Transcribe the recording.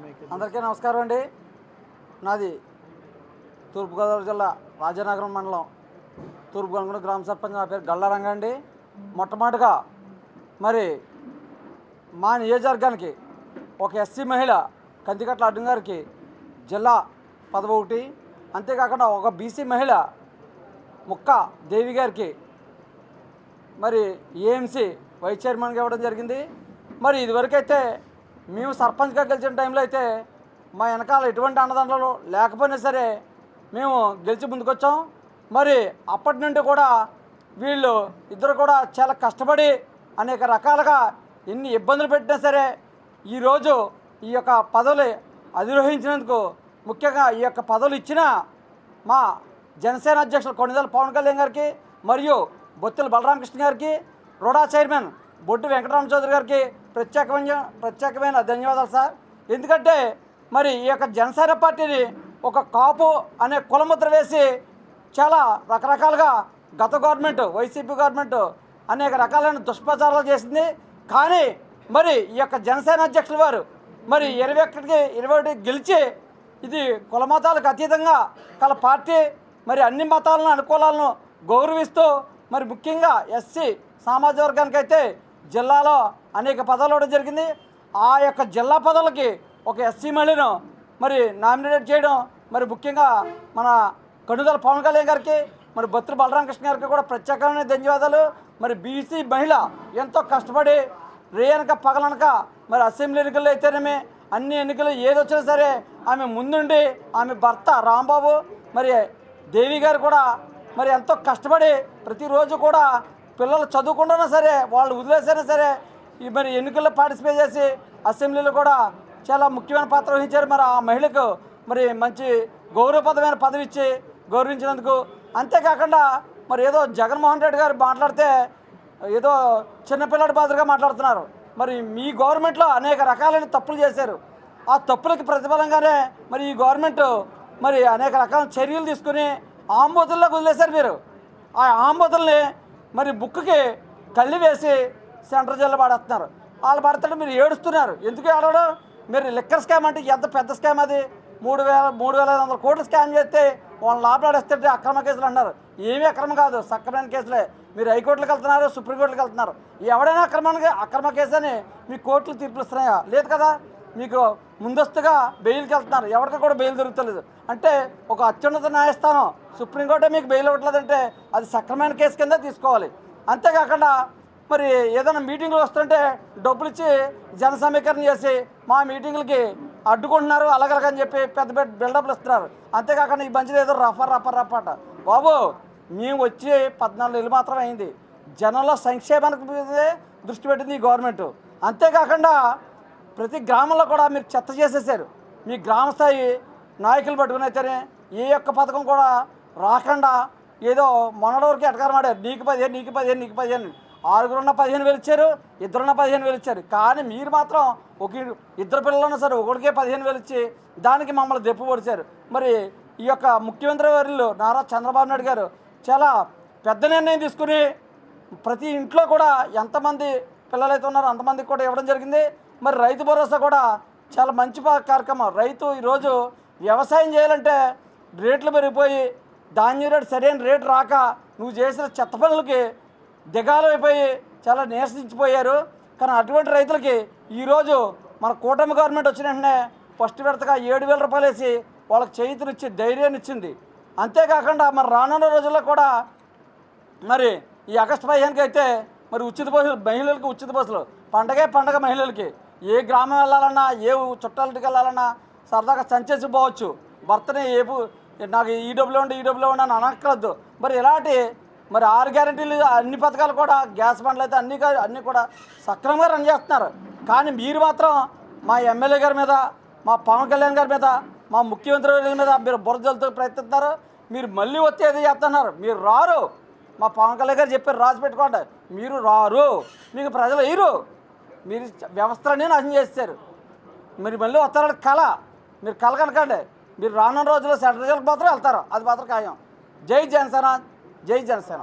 అందరికీ నమస్కారం అండి. నాది తూర్పుగోదావరి జిల్లా రాజానగరం మండలం తూర్పుగొంగూడ గ్రామ సర్పంచ్ నా పేరు గల్లారంగ అండి. మొట్టమొదటిగా మరి మా నియోజకవర్గానికి ఒక ఎస్సీ మహిళ కందికట్ల అడ్డం గారికి జిల్లా పదవి ఒకటి. అంతేకాకుండా ఒక బీసీ మహిళ ముక్క దేవి గారికి మరి ఏఎంసీ వైస్ చైర్మన్గా ఇవ్వడం జరిగింది. మరి ఇదివరకైతే మేము సర్పంచ్గా గెలిచిన టైంలో అయితే మా వెనకాల ఎటువంటి అన్నదండలు లేకపోయినా సరే మేము గెలిచి ముందుకొచ్చాం. మరి అప్పటి నుండి కూడా వీళ్ళు ఇద్దరు కూడా చాలా కష్టపడి అనేక రకాలుగా ఎన్ని ఇబ్బందులు పెట్టినా సరే ఈరోజు ఈ యొక్క పదవులు అధిరోహించినందుకు ముఖ్యంగా ఈ యొక్క పదవులు ఇచ్చిన మా జనసేన అధ్యక్షులు కొన్నిదల పవన్ కళ్యాణ్ గారికి మరియు బొత్తుల బలరామకృష్ణ గారికి రోడా చైర్మన్ బొడ్డు వెంకటరామ చౌదరి గారికి ప్రత్యేకమైన ప్రత్యేకమైన ధన్యవాదాలు సార్. ఎందుకంటే మరి ఈ యొక్క జనసేన పార్టీని ఒక కాపు అనే కులముద్ర వేసి చాలా రకరకాలుగా గత గవర్నమెంట్ వైసీపీ గవర్నమెంట్ అనేక రకాలైన దుష్ప్రచారాలు చేసింది. కానీ మరి ఈ యొక్క జనసేన అధ్యక్షుల వారు మరి ఇరవై ఒకటికి ఇరవై ఒకటి గెలిచి ఇది కుల మతాలకు అతీతంగా కల పార్టీ మరి అన్ని మతాలను అనుకూలాలను గౌరవిస్తూ మరి ముఖ్యంగా ఎస్సీ సామాజిక వర్గానికైతే జిల్లాలో అనేక పదవులు ఇవ్వడం జరిగింది. ఆ యొక్క జిల్లా పదవులకి ఒక ఎస్సీ మహిళను మరి నామినేట్ చేయడం మరి ముఖ్యంగా మన కనుదల పవన్ కళ్యాణ్ గారికి మరి బత్తుల బలరామకృష్ణ గారికి కూడా ప్రత్యేకమైన ధన్యవాదాలు. మరి బీసీ మహిళ ఎంతో కష్టపడి రేయనక పగలనక మరి అసెంబ్లీ ఎన్నికల్లో అయితేనేమి అన్ని ఎన్నికలు ఏదొచ్చినా సరే ఆమె ముందుండి ఆమె భర్త రాంబాబు మరి దేవి గారు కూడా మరి ఎంతో కష్టపడి ప్రతిరోజు కూడా పిల్లలు చదువుకుంటున్నా సరే వాళ్ళు వదిలేసైనా సరే ఈ మరి ఎన్నికల్లో పార్టిసిపేట్ చేసి అసెంబ్లీలో కూడా చాలా ముఖ్యమైన పాత్ర వహించారు. మరి ఆ మహిళకు మరి మంచి గౌరవప్రదమైన పదవి ఇచ్చి గౌరవించినందుకు అంతేకాకుండా మరి ఏదో జగన్మోహన్ రెడ్డి గారు మాట్లాడితే ఏదో చిన్నపిల్లడి బాధలుగా మాట్లాడుతున్నారు. మరి మీ గవర్నమెంట్లో అనేక రకాలైన తప్పులు చేశారు. ఆ తప్పులకి ప్రతిఫలంగానే మరి ఈ గవర్నమెంట్ మరి అనేక రకాల చర్యలు తీసుకుని ఆంబోతుల్లో వదిలేశారు మీరు. ఆ ఆంబోతుల్ని మరి బుక్కి కళ్ళు వేసి సెంటర్ జైల్లో పడేస్తున్నారు. వాళ్ళు పడతాడు మీరు ఏడుస్తున్నారు. ఎందుకు ఏడవడం? మీరు లిక్కర్ స్కామ్ అంటే ఎంత పెద్ద స్కామ్ అది? మూడు వేల మూడు వేల ఐదు వందల కోట్లు స్కామ్ చేస్తే వాళ్ళని లోపలాడేస్తే అక్రమ కేసులు అన్నారు. ఏమీ అక్రమం కాదు. సక్రమైన కేసులే. మీరు హైకోర్టులకు వెళ్తున్నారు సుప్రీంకోర్టులకు వెళ్తున్నారు. ఎవడైనా అక్రమానికి అక్రమ కేసు అని మీ కోర్టులు తీర్పులు ఇస్తున్నాయా? లేదు కదా? మీకు ముందస్తుగా బెయిల్కి వెళ్తున్నారు. ఎవరికి కూడా బెయిల్ దొరుకుతలేదు. అంటే ఒక అత్యున్నత న్యాయస్థానం సుప్రీంకోర్టే మీకు బెయిల్ ఇవ్వట్లేదంటే అది సక్రమైన కేసు కింద తీసుకోవాలి. అంతేకాకుండా మరి ఏదైనా మీటింగ్లు వస్తుంటే డబ్బులు ఇచ్చి జన సమీకరణ చేసి మా మీటింగ్లకి అడ్డుకుంటున్నారు అలాగలగని చెప్పి పెద్ద పెద్ద బిల్డప్లు ఇస్తున్నారు. అంతేకాకుండా ఈ మంచిది ఏదో రఫ రఫ రఫ అట. బాబు మేము వచ్చి పద్నాలుగు నెలలు మాత్రం అయింది. జనంలో సంక్షేమానికి మీదే దృష్టి పెట్టింది ఈ గవర్నమెంట్. అంతేకాకుండా ప్రతి గ్రామంలో కూడా మీరు చెత్త చేసేసారు. మీ గ్రామ స్థాయి నాయకులు పట్టుకుని అయితేనే ఏ యొక్క పథకం కూడా రాకుండా ఏదో మొన్నటి వరకు ఎటకారం ఆడారు. నీకు పదిహేను నీకు పదిహేను నీకు పదిహేను. ఆరుగురున్న పదిహేను వేలు ఇచ్చారు ఇద్దరున్న పదిహేను వేలు ఇచ్చారు. కానీ మీరు మాత్రం ఒక ఇద్దరు పిల్లలున్నా సరే ఒకడికే పదిహేను వేలు ఇచ్చి దానికి మమ్మల్ని దెప్పు పొడిచారు. మరి ఈ యొక్క ముఖ్యమంత్రి వారిలో నారా చంద్రబాబు నాయుడు గారు చాలా పెద్ద నిర్ణయం తీసుకుని ప్రతి ఇంట్లో కూడా ఎంతమంది పిల్లలైతే ఉన్నారో అంతమందికి కూడా ఇవ్వడం జరిగింది. మరి రైతు భరోసా కూడా చాలా మంచి కార్యక్రమం. రైతు ఈరోజు వ్యవసాయం చేయాలంటే రేట్లు పెరిగిపోయి ధాన్యం రేటు సరైన రేటు రాక నువ్వు చేసిన చెత్త పనులకి దిగాలైపోయి చాలా నీరసించిపోయారు. కానీ అటువంటి రైతులకి ఈరోజు మన కూటమి గవర్నమెంట్ వచ్చిన వెంటనే ఫస్ట్ విడతగా ఏడు వేల రూపాయలు వేసి వాళ్ళకి చేతునిచ్చి ధైర్యాన్ని ఇచ్చింది. అంతేకాకుండా మరి రానున్న రోజుల్లో కూడా మరి ఈ ఆగస్టు పదిహేనుకి అయితే మరి ఉచిత బస్సులు మహిళలకు ఉచిత బస్సులు. పండగే పండగ మహిళలకి. ఏ గ్రామం వెళ్ళాలన్నా ఏ చుట్టాలకి వెళ్ళాలన్నా సరదాగా సంచేసి పోవచ్చు. భర్తనే ఏ నాకు ఈ ఉండి ఈ ఉండి అని అనక్కర్లేదు. మరి ఇలాంటి మరి ఆరు గ్యారెంటీలు అన్ని పథకాలు కూడా గ్యాస్ బండ్లు అయితే అన్ని అన్నీ కూడా సక్రమంగా రన్ చేస్తున్నారు. కానీ మీరు మాత్రం మా ఎమ్మెల్యే గారి మీద మా పవన్ కళ్యాణ్ గారి మీద మా ముఖ్యమంత్రి మీద మీరు బురదలతో ప్రయత్నిస్తున్నారు. మీరు మళ్ళీ వచ్చి ఏదో చేస్తున్నారు. మీరు రారు. మా పవన్ కళ్యాణ్ గారు చెప్పారు రాసి పెట్టుకోండి. మీరు రారు. మీకు ప్రజలు వేయరు. మీరు వ్యవస్థలనే నాశనం చేస్తారు మీరు మళ్ళీ వస్తారని కళ మీరు కళ కనకండి. మీరు రానున్న రోజుల్లో సెంట్రల్ జైలుకు మాత్రం వెళ్తారు. అది మాత్రం ఖాయం. జై జనసేన జై జనసేన.